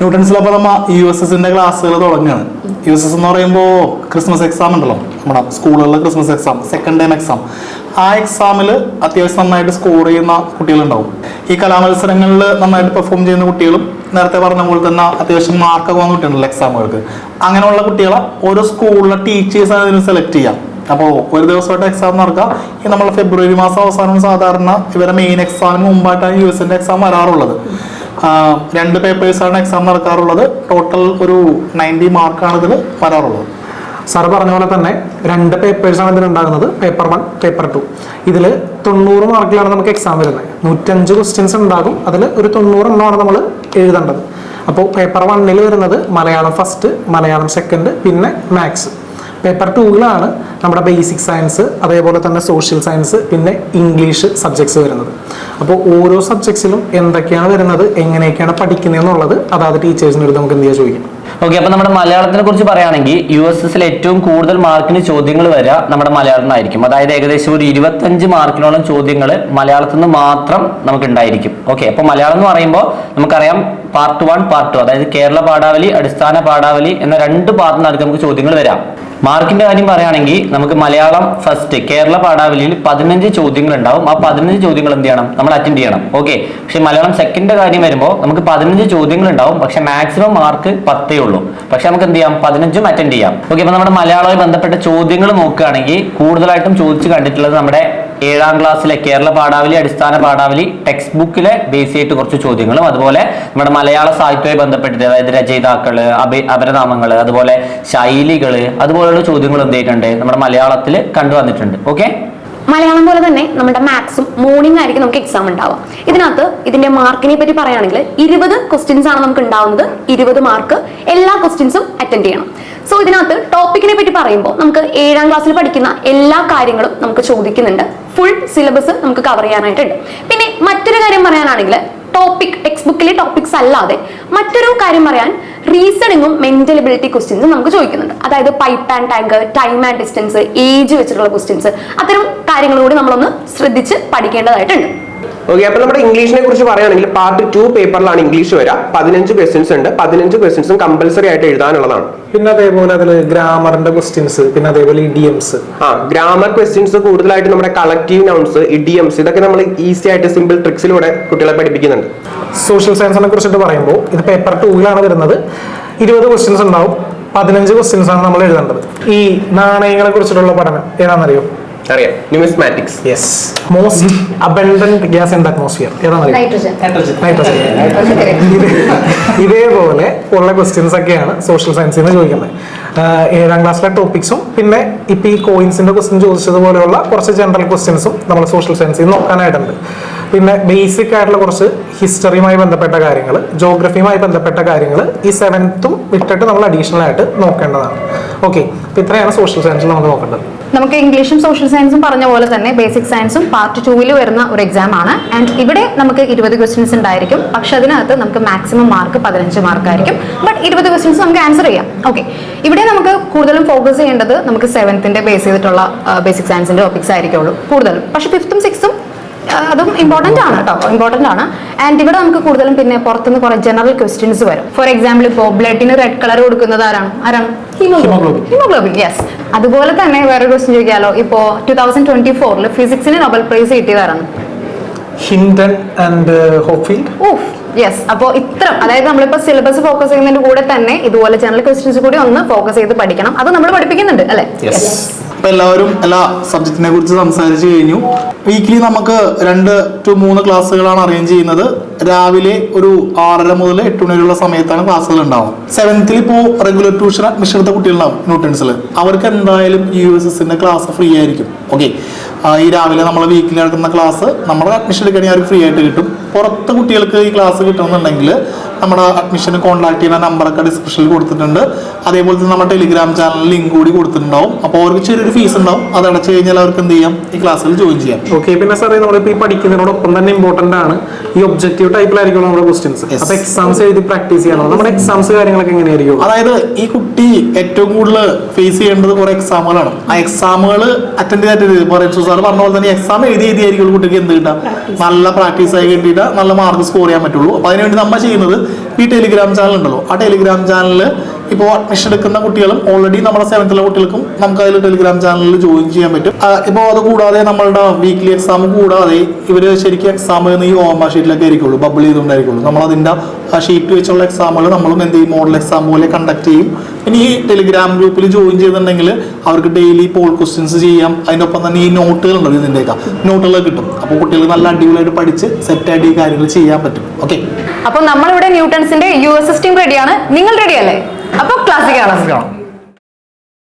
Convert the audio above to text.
ന്യൂട്ടൺസിൽ പല U S എസിന്റെ ക്ലാസ്സുകൾ തുടങ്ങുകയാണ്. യു എസ് എസ് എന്ന് പറയുമ്പോൾ ക്രിസ്മസ് എക്സാം ഉണ്ടല്ലോ. നമ്മുടെ സ്കൂളുകളിലെ Christmas exam second time exam ആ എക്സാമിൽ അത്യാവശ്യം നന്നായിട്ട് സ്കോർ ചെയ്യുന്ന കുട്ടികളുണ്ടാവും. ഈ കലാമത്സരങ്ങളിൽ നന്നായിട്ട് പെർഫോം ചെയ്യുന്ന കുട്ടികളും നേരത്തെ പറഞ്ഞ പോലെ തന്നെ അത്യാവശ്യം മാർക്കൊക്കെ വന്ന കുട്ടികളുണ്ടല്ലോ എക്സാമുകൾക്ക് അങ്ങനെയുള്ള കുട്ടികളെ ഓരോ സ്കൂളിലെ ടീച്ചേഴ്സാണ് ഇതിന് സെലക്ട് ചെയ്യാം അപ്പോൾ ഒരു ദിവസമായിട്ട് എക്സാം നടക്കുക. ഈ നമ്മൾ ഫെബ്രുവരി മാസം അവസാനം സാധാരണ ഇവരെ മെയിൻ എക്സാമിന് മുമ്പായിട്ടാണ് യു എസിന്റെ എക്സാം വരാറുള്ളത്. രണ്ട് പേപ്പേഴ്സാണ് എക്സാം നടക്കാറുള്ളത്. ടോട്ടൽ ഒരു നയന്റി മാർക്കാണ് ഇതിൽ വരാറുള്ളത്. സാർ പറഞ്ഞ പോലെ തന്നെ രണ്ട് പേപ്പേഴ്സാണ് ഇതിലുണ്ടാകുന്നത് പേപ്പർ വൺ പേപ്പർ ടു ഇതിൽ തൊണ്ണൂറ് മാർക്കിലാണ് നമുക്ക് എക്സാം വരുന്നത്. നൂറ്റഞ്ച് ക്വസ്റ്റ്യൻസ് ഉണ്ടാകും. അതിൽ ഒരു തൊണ്ണൂറ് എണ്ണമാണ് നമ്മൾ എഴുതേണ്ടത്. അപ്പോൾ പേപ്പർ വണ്ണിൽ വരുന്നത് മലയാളം ഫസ്റ്റ് മലയാളം സെക്കൻഡ് പിന്നെ മാത്സ് പേപ്പർ ടൂവിലാണ് നമ്മുടെ ബേസിക് സയൻസ് അതേപോലെ തന്നെ സോഷ്യൽ സയൻസ് പിന്നെ ഇംഗ്ലീഷ് സബ്ജക്ട്സ് വരുന്നത്. അപ്പോൾ ഓരോ സബ്ജക്ട്സിലും എന്തൊക്കെയാണ് വരുന്നത് എങ്ങനെയൊക്കെയാണ് പഠിക്കുന്നത് എന്നുള്ളത് അതാത് അടുത്ത് നമുക്ക് എന്ത് ചെയ്യാൻ ചോദിക്കാം. ഓക്കെ അപ്പൊ നമ്മുടെ മലയാളത്തിനെ കുറിച്ച് പറയുകയാണെങ്കിൽ യു എസ് എസിൽ ഏറ്റവും കൂടുതൽ മാർക്കിന് ചോദ്യങ്ങൾ വരിക നമ്മുടെ മലയാളത്തിൽ നിന്നായിരിക്കും അതായത് ഏകദേശം ഒരു ഇരുപത്തഞ്ച് മാർക്കിനോളം ചോദ്യങ്ങൾ മലയാളത്തിൽ നിന്ന് മാത്രം നമുക്ക് ഉണ്ടായിരിക്കും. ഓക്കെ അപ്പൊ മലയാളം എന്ന് പറയുമ്പോൾ നമുക്കറിയാം പാർട്ട് വൺ പാർട്ട് ടു അതായത് കേരള പാഠാവലി അടിസ്ഥാന പാഠാവലി എന്ന രണ്ട് പാർട്ടിനടുത്ത് നമുക്ക് ചോദ്യങ്ങൾ വരാം. മാർക്കിന്റെ കാര്യം പറയുകയാണെങ്കിൽ നമുക്ക് മലയാളം ഫസ്റ്റ് കേരള പാഠാവലിയിൽ പതിനഞ്ച് ചോദ്യങ്ങൾ ഉണ്ടാവും ആ പതിനഞ്ച് ചോദ്യങ്ങൾ എന്ത് ചെയ്യണം? നമ്മൾ അറ്റൻഡ് ചെയ്യണം. ഓക്കെ പക്ഷെ മലയാളം സെക്കൻഡ് കാര്യം വരുമ്പോൾ നമുക്ക് പതിനഞ്ച് ചോദ്യങ്ങൾ ഉണ്ടാവും പക്ഷെ മാക്സിമം മാർക്ക് പത്തേ ഉള്ളൂ. പക്ഷെ നമുക്ക് എന്ത് ചെയ്യാം? പതിനഞ്ചും അറ്റൻഡ് ചെയ്യാം. ഓക്കെ അപ്പൊ നമ്മുടെ മലയാളവുമായി ബന്ധപ്പെട്ട ചോദ്യങ്ങൾ നോക്കുകയാണെങ്കിൽ കൂടുതലായിട്ടും ചോദിച്ചു കണ്ടിട്ടുള്ളത് നമ്മുടെ ഏഴാം ക്ലാസ്സിലെ കേരള പാഠാവലി അടിസ്ഥാന പാഠാവലി ടെക്സ്റ്റ് ബുക്കിലെ ബേസ് ചെയ്തിട്ട് കുറച്ച് ചോദ്യങ്ങളും. അതുപോലെ നമ്മുടെ മലയാള സാഹിത്യവുമായി ബന്ധപ്പെട്ടിട്ട് അതായത് രചയിതാക്കൾ അഭി അപരനാമങ്ങൾ അതുപോലെ ശൈലികൾ അതുപോലെയുള്ള ചോദ്യങ്ങൾ എന്ത് ചെയ്തിട്ടുണ്ട് നമ്മുടെ മലയാളത്തിൽ കണ്ടുവന്നിട്ടുണ്ട്. ഓക്കെ മലയാളം പോലെ തന്നെ നമ്മുടെ മാത്സും മോർണിംഗ് ആയിരിക്കും നമുക്ക് എക്സാം ഉണ്ടാവുക. ഇതിനകത്ത് ഇതിന്റെ മാർക്കിനെ പറ്റി പറയുകയാണെങ്കിൽ ഇരുപത് ക്വസ്റ്റ്യൻസ് ആണ് നമുക്ക് ഉണ്ടാവുന്നത്. ഇരുപത് മാർക്ക് എല്ലാ ക്വസ്റ്റ്യൻസും അറ്റൻഡ് ചെയ്യണം. സോ ഇതിനകത്ത് ടോപ്പിക്കിനെ പറ്റി പറയുമ്പോൾ നമുക്ക് ഏഴാം ക്ലാസ്സിൽ പഠിക്കുന്ന എല്ലാ കാര്യങ്ങളും നമുക്ക് ചോദിക്കുന്നുണ്ട്. ഫുൾ സിലബസ് നമുക്ക് കവർ ചെയ്യാനായിട്ടുണ്ട്. പിന്നെ മറ്റൊരു കാര്യം പറയാനാണെങ്കിൽ ടോപ്പിക് ടെക്സ്റ്റ് ബുക്കിലെ ടോപ്പിക്സ് അല്ലാതെ മറ്റൊരു കാര്യം പറയാൻ റീസണിങ്ങും മെന്റൽ എബിലിറ്റി ക്വസ്റ്റ്യൻസും നമുക്ക് ചോദിക്കുന്നുണ്ട്. അതായത് pipe and tank time and distance age വെച്ചിട്ടുള്ള ക്വസ്റ്റ്യൻസ് അത്തരം കാര്യങ്ങൾ കൂടി നമ്മളൊന്ന് ശ്രദ്ധിച്ച് പഠിക്കേണ്ടതായിട്ടുണ്ട്. ഓക്കെ അപ്പൊ നമ്മുടെ ഇംഗ്ലീഷിനെ കുറിച്ച് പറയുകയാണെങ്കിൽ പാർട്ട് ടു പേപ്പറിലാണ് ഇംഗ്ലീഷ് വരിക. പതിനഞ്ച് ക്വസ്റ്റ്യൻസ് ഉണ്ട്. പതിനഞ്ച് ക്വസ്റ്റ്യൻസും കമ്പൽസറി ആയിട്ട് എഴുതാനുള്ളതാണ്. പിന്നെ അതേപോലെ അതിൽ ഗ്രാമറിന്റെ ക്വസ്റ്റ്യൻസ് പിന്നെ അതേപോലെ ഇഡിയംസ് ആ ഗ്രാമർ ക്വസ്റ്റ്യൻസ് കൂടുതലായിട്ട് നമ്മുടെ കളക്റ്റീവ് നൗൺസ് ഇഡിയംസ് ഇതൊക്കെ നമ്മൾ ഈസി ആയിട്ട് സിമ്പിൾ ട്രിക്സിലൂടെ കുട്ടികളെ പഠിപ്പിക്കുന്നുണ്ട്. സോഷ്യൽ സയൻസിനെ കുറിച്ചിട്ട് പറയുമ്പോൾ ഇത് പേപ്പർ ടൂവിലാണ് വരുന്നത്. ഇരുപത് ക്വസ്റ്റ്യൻസ് ഉണ്ടാവും. പതിനഞ്ച് ക്വസ്റ്റ്യൻസ് ആണ് നമ്മൾ എഴുതേണ്ടത്. ഈ നാണയങ്ങളെ കുറിച്ചിട്ടുള്ള പഠനം ഏതാണെന്നറിയോ? അറിയാം. Numismatics yes most abundant gas in the atmosphere nitrogen nitrogen ഇതേപോലെ ഉള്ള ക്വസ്റ്റ്യൻസ് ഒക്കെയാണ് സോഷ്യൽ സയൻസിൽ നിന്ന് ചോദിക്കുന്നത്. ഏഴാം ക്ലാസ്സിലെ ടോപ്പിക്സും പിന്നെ ഇപ്പൊ ഈ കോയിൻസിന്റെ ക്വസ്റ്റ്യൻ ചോദിച്ചതുപോലെയുള്ള കുറച്ച് ജനറൽ ക്വസ്റ്റ്യൻസും നമ്മൾ സോഷ്യൽ സയൻസിൽ നോക്കാനായിട്ടുണ്ട്. പിന്നെ ബേസിക് ആയിട്ടുള്ള കുറച്ച് ഹിസ്റ്ററിയുമായി ബന്ധപ്പെട്ട കാര്യങ്ങൾ ജോഗ്രഫിയുമായി ബന്ധപ്പെട്ട കാര്യങ്ങൾ ഈ സെവൻത്തും വിട്ടിട്ട് നമ്മൾ അഡീഷണൽ ആയിട്ട് നോക്കേണ്ടതാണ്. ഓക്കെ ഇത്രയാണ് സോഷ്യൽ സയൻസ് നമ്മൾ നോക്കേണ്ടത്. നമുക്ക് ഇംഗ്ലീഷും സോഷ്യൽ സയൻസും പറഞ്ഞ പോലെ തന്നെ ബേസിക് സയൻസും പാർട്ട് ടൂവിൽ വരുന്ന ഒരു എക്സാം ആണ്. ആൻഡ് ഇവിടെ നമുക്ക് ഇരുപത് ക്വസ്റ്റ്യൻസ് ഉണ്ടായിരിക്കും. പക്ഷെ അതിനകത്ത് നമുക്ക് മാക്സിമം മാർക്ക് പതിനഞ്ച് മാർക്കായിരിക്കും ബട്ട് ഇരുപത് ക്വസ്റ്റ്യൻസ് നമുക്ക് ആൻസർ ചെയ്യാം. ഓക്കെ ഇവിടെ നമുക്ക് കൂടുതലും ഫോക്കസ് ചെയ്യേണ്ടത് നമുക്ക് സെവൻത്തിന്റെ ബേസ് ചെയ്തിട്ടുള്ള ബേസിക് സയൻസിന്റെ ടോപ്പിക്സ് ആയിരിക്കുള്ളൂ കൂടുതലും. പക്ഷെ ഫിഫ്ത്തും സിക്സ്ത്തും അതും ഇമ്പോർട്ടന്റ് ആണ് കേട്ടോ. ഇമ്പോർട്ടന്റ് ആണ്. ആൻഡ് ഇവിടെ നമുക്ക് കൂടുതലും പിന്നെ പുറത്തുനിന്ന് കുറെ ജനറൽ ക്വസ്റ്റ്യൻസ് വരും. ഫോർ എക്സാമ്പിൾ ഇപ്പോൾ ബ്ലഡിന് റെഡ് കളർ കൊടുക്കുന്നത് ആരാണ്? ആരാണ്? ഹിമോഗ്ലോബിൻ ഹിമോഗ്ലോബിൻ യെസ് അതുപോലെ തന്നെ വേറെ ക്വസ്റ്റ്യൻ ചോദിക്കാമല്ലോ ഇപ്പോൾ ടൂ തൗസൻഡ് ട്വന്റി ഫോറിൽ ഫിസിക്സിന് Nobel prize കിട്ടിയതാരാണ് Hinton and Hopfield of yes അപ്പോൾ ഇത്ര അതായത് നമ്മളിപ്പോൾ സിലബസ് ഫോക്കസ് ചെയ്യുന്നതിന്റെ കൂടെ തന്നെ ഇതുപോലെ ജനറൽ ക്വസ്റ്റ്യൻസ് കൂടി ഒന്ന് ഫോക്കസ് ചെയ്ത് പഠിക്കണം. അത് നമ്മൾ പഠിപ്പിക്കുന്നുണ്ട് അല്ലേ? അപ്പൊ എല്ലാവരും എല്ലാ സബ്ജക്റ്റിനെ കുറിച്ച് സംസാരിച്ചു കഴിഞ്ഞു. വീക്കിലി നമുക്ക് രണ്ട് ടു മൂന്ന് ക്ലാസ്സുകളാണ് അറേഞ്ച് ചെയ്യുന്നത്. രാവിലെ ഒരു ആറര മുതൽ എട്ട് മണി വരെയുള്ള സമയത്താണ് ക്ലാസ്സുകൾ ഉണ്ടാവും സെവൻത്തിൽ ഇപ്പോൾ റെഗുലർ ട്യൂഷൻ അഡ്മിഷൻ എടുത്ത കുട്ടികളുണ്ടാവും ന്യൂട്ടൻസിൽ അവർക്ക് എന്തായാലും യു എസ് എസിന്റെ ക്ലാസ് ഫ്രീ ആയിരിക്കും. ഓക്കെ ഈ രാവിലെ നമ്മൾ വീക്കിൽ നടക്കുന്ന ക്ലാസ് നമ്മൾ അഡ്മിഷൻ എടുക്കുകയാണെങ്കിൽ അവർക്ക് ഫ്രീ ആയിട്ട് കിട്ടും. പുറത്ത് കുട്ടികൾക്ക് ഈ ക്ലാസ് കിട്ടണമെന്നുണ്ടെങ്കിൽ നമ്മുടെ അഡ്മിഷന് കോൺടാക്ട് ചെയ്യുന്ന നമ്പറൊക്കെ ഡിസ്ക്രിപ്ഷനിൽ കൊടുത്തിട്ടുണ്ട്. അതേപോലെ തന്നെ നമ്മുടെ ടെലിഗ്രാം ചാനൽ ലിങ്ക് കൂടി കൊടുത്തിട്ടുണ്ടാവും. അപ്പോൾ അവർക്ക് ചെറിയൊരു ഫീസ് ഉണ്ടാവും. അത് അടച്ചു കഴിഞ്ഞാൽ അവർക്ക് എന്ത് ചെയ്യാം? ഈ ക്ലാസ്സിൽ ജോയിൻ ചെയ്യാം. ഓക്കെ പിന്നെ സാറേ നമ്മളിപ്പോൾ ഈ പഠിക്കുന്നതിനോടൊപ്പം തന്നെ ഇമ്പോർട്ടന്റ് ആണ് ഈ ഒബ്ജക്റ്റീവ് ടൈപ്പിലായിരിക്കും നമ്മുടെ ക്വസ്റ്റ്യൻസ് അപ്പോൾ അപ്പൊ എക്സാംസ് എഴുതി പ്രാക്ടീസ് ചെയ്യണം. നമ്മുടെ എക്സാംസ് കാര്യങ്ങളൊക്കെ എങ്ങനെയായിരിക്കും? അതായത് ഈ കുട്ടി ഏറ്റവും കൂടുതൽ ഫേസ് ചെയ്യേണ്ടത് കുറേ എക്സാമുകളാണ് ആ എക്സാമുകൾ അറ്റൻഡ് ചെയ്തിട്ട് പറയുന്നത് സാർ പറഞ്ഞ പോലെ തന്നെ എക്സാം എഴുതി എഴുതിയായിരിക്കും കുട്ടിക്ക് എന്ത് കിട്ടാം നല്ല പ്രാക്ടീസ് ആയി കിട്ടിയിട്ട് നല്ല മാർക്ക് സ്കോർ ചെയ്യാൻ പറ്റുള്ളൂ. അപ്പൊ അതിനുവേണ്ടി നമ്മൾ ചെയ്യുന്നത് ഈ ടെലിഗ്രാം ചാനൽ ഉണ്ടല്ലോ. ആ ടെലിഗ്രാം ചാനലിൽ ഇപ്പോൾ അഡ്മിഷൻ എടുക്കുന്ന കുട്ടികളും ഓൾറെഡി നമ്മുടെ സെവൻത്തിലെ കുട്ടികൾക്കും നമുക്ക് അതിൽ ടെലിഗ്രാം ചാനലിൽ ജോയിൻ ചെയ്യാൻ പറ്റും. ഇപ്പോൾ അത് കൂടാതെ നമ്മളുടെ വീക്ക്ലി എക്സാം കൂടാതെ ഇവർ ശരിക്കും എക്സാം ഈ ഓമ ഷീറ്റിലൊക്കെ ആയിരിക്കുള്ളൂ ബബിൾ ചെയ്തുകൊണ്ടായിരിക്കുള്ളൂ നമ്മൾ അതിന്റെ ഷീറ്റ് വെച്ചുള്ള എക്സാമുകൾ നമ്മളും എന്ത് ചെയ്യും? മോഡൽ എക്സാം പോലെ കണ്ടക്ട് ചെയ്യും. പിന്നെ ഈ ടെലിഗ്രാം ഗ്രൂപ്പിൽ ജോയിൻ ചെയ്തിട്ടുണ്ടെങ്കിൽ അവർക്ക് ഡെയിലി പോൾ ക്വസ്റ്റ്യൻസ് ചെയ്യാം. അതിന്റെ ഒപ്പം തന്നെ ഈ നോട്ടുകൾ ഉണ്ടല്ലോ ഇതിന്റെയൊക്കെ നോട്ടുകൾ കിട്ടും. അപ്പോൾ കുട്ടികൾ നല്ല അടിപൊളിയായിട്ട് പഠിച്ച് സെറ്റായിട്ട് ഈ കാര്യങ്ങൾ ചെയ്യാൻ പറ്റും. ഓക്കെ അപ്പൊ നമ്മളിവിടെ ന്യൂട്ടൺസിന്റെ യു എസ് എസ് ടീം റെഡിയാണ് നിങ്ങൾ റെഡിയല്ലേ അപ്പോൾ അപ്പൊ ക്ലാസ്സിൽ കാണാം